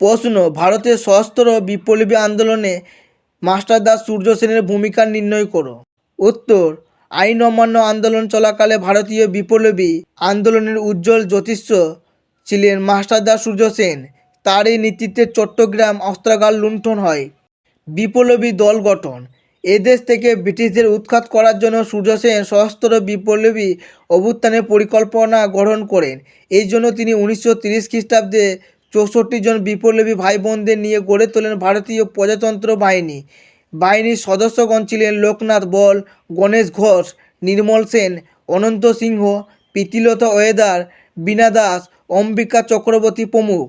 প্রশ্ন, ভারতের সশস্ত্র বিপ্লবী আন্দোলনে মাস্টারদাস সূর্য সেনের ভূমিকা নির্ণয় করো। উত্তর, আইন অমান্য আন্দোলন চলাকালে ভারতীয় বিপ্লবী আন্দোলনের উজ্জ্বল জ্যোতিষ্য ছিলেন মাস্টারদাস সূর্য সেন। তারই নেতৃত্বে চট্টগ্রাম অস্ত্রাগার লুণ্ঠন হয়। বিপ্লবী দল গঠন। এদেশ থেকে ব্রিটিশদের উৎখাত করার জন্য সূর্য সেন সশস্ত্র বিপ্লবী অভ্যুত্থানের পরিকল্পনা গ্রহণ করেন। এই জন্য তিনি উনিশশো খ্রিস্টাব্দে চৌষট্টি জন বিপ্লবী ভাই বোনদের নিয়ে গড়ে তোলেন ভারতীয় প্রজাতন্ত্র বাহিনী। বাহিনীর সদস্যগণ ছিলেন লোকনাথ বল, গণেশ ঘোষ, নির্মল সেন, অনন্ত সিংহ, প্রীতিলতা ওয়েদার, বীণা দাস, অম্বিকা চক্রবর্তী প্রমুখ।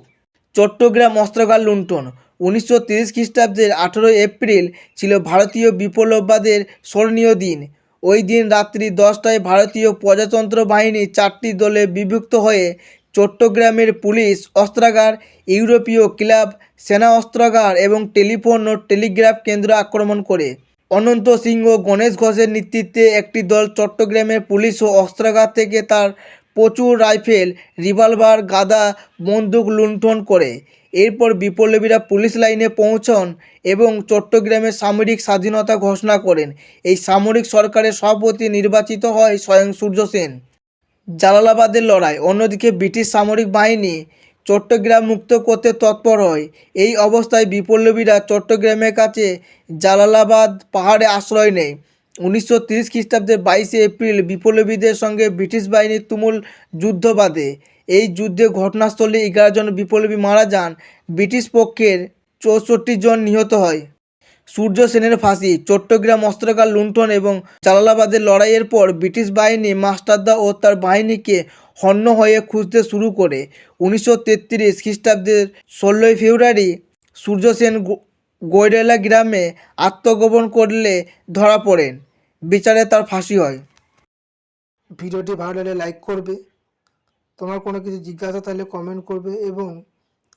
চট্টগ্রাম অস্ত্রাগার লুণ্ঠন। উনিশশো তিরিশ খ্রিস্টাব্দের আঠেরোই এপ্রিল ছিল ভারতীয় বিপ্লববাদের স্মরণীয় দিন। ওই দিন রাত্রি দশটায় ভারতীয় প্রজাতন্ত্র বাহিনী চারটি দলে বিভক্ত হয়ে চট্টগ্রামের পুলিশ, অস্ত্রাগার, ইউরোপীয় ক্লাব, সেনা অস্ত্রাগার এবং টেলিফোন ও টেলিগ্রাফ কেন্দ্র আক্রমণ করে। অনন্ত সিংহ গণেশ ঘোষের নেতৃত্বে একটি দল চট্টগ্রামের পুলিশ ও অস্ত্রাগার থেকে তার প্রচুর রাইফেল, রিভলভার, গাদা, বন্দুক লুণ্ঠন করে। এরপর বিপ্লবীরা পুলিশ লাইনে পৌঁছন এবং চট্টগ্রামের সামরিক স্বাধীনতা ঘোষণা করেন। এই সামরিক সরকারের সভাপতি নির্বাচিত হয় স্বয়ং সূর্য সেন। জালালাবাদের লড়াই। অন্যদিকে ব্রিটিশ সামরিক বাহিনী চট্টগ্রাম মুক্ত করতে তৎপর হয়। এই অবস্থায় বিপ্লবীরা চট্টগ্রামের কাছে জালালাবাদ পাহাড়ে আশ্রয় নেয়। উনিশশো তিরিশ খ্রিস্টাব্দের বাইশে এপ্রিল বিপ্লবীদের সঙ্গে ব্রিটিশ বাহিনীর তুমুল যুদ্ধ বাধে। এই যুদ্ধে ঘটনাস্থলে এগারো জন বিপ্লবী মারা যান। ব্রিটিশ পক্ষের চৌষট্টি জন নিহত হয়। সূর্য সেনের ফাঁসি, চট্টগ্রাম অস্ত্রাগার লুণ্ঠন এবং জালালাবাদের লড়াইয়ের পর ব্রিটিশ বাহিনী মাস্টারদা ও তার বাহিনীকে হন্য হয়ে খুঁজতে শুরু করে। উনিশশো তেত্রিশ খ্রিস্টাব্দের ষোলোই ফেব্রুয়ারি সূর্য সেন গৈরেলা গ্রামে আত্মগোপন করলে ধরা পড়েন। বিচারে তার ফাঁসি হয়। ভিডিওটি ভালো লাগলে লাইক করবে। তোমার কোনো কিছু জিজ্ঞাসা থাকলে কমেন্ট করবে এবং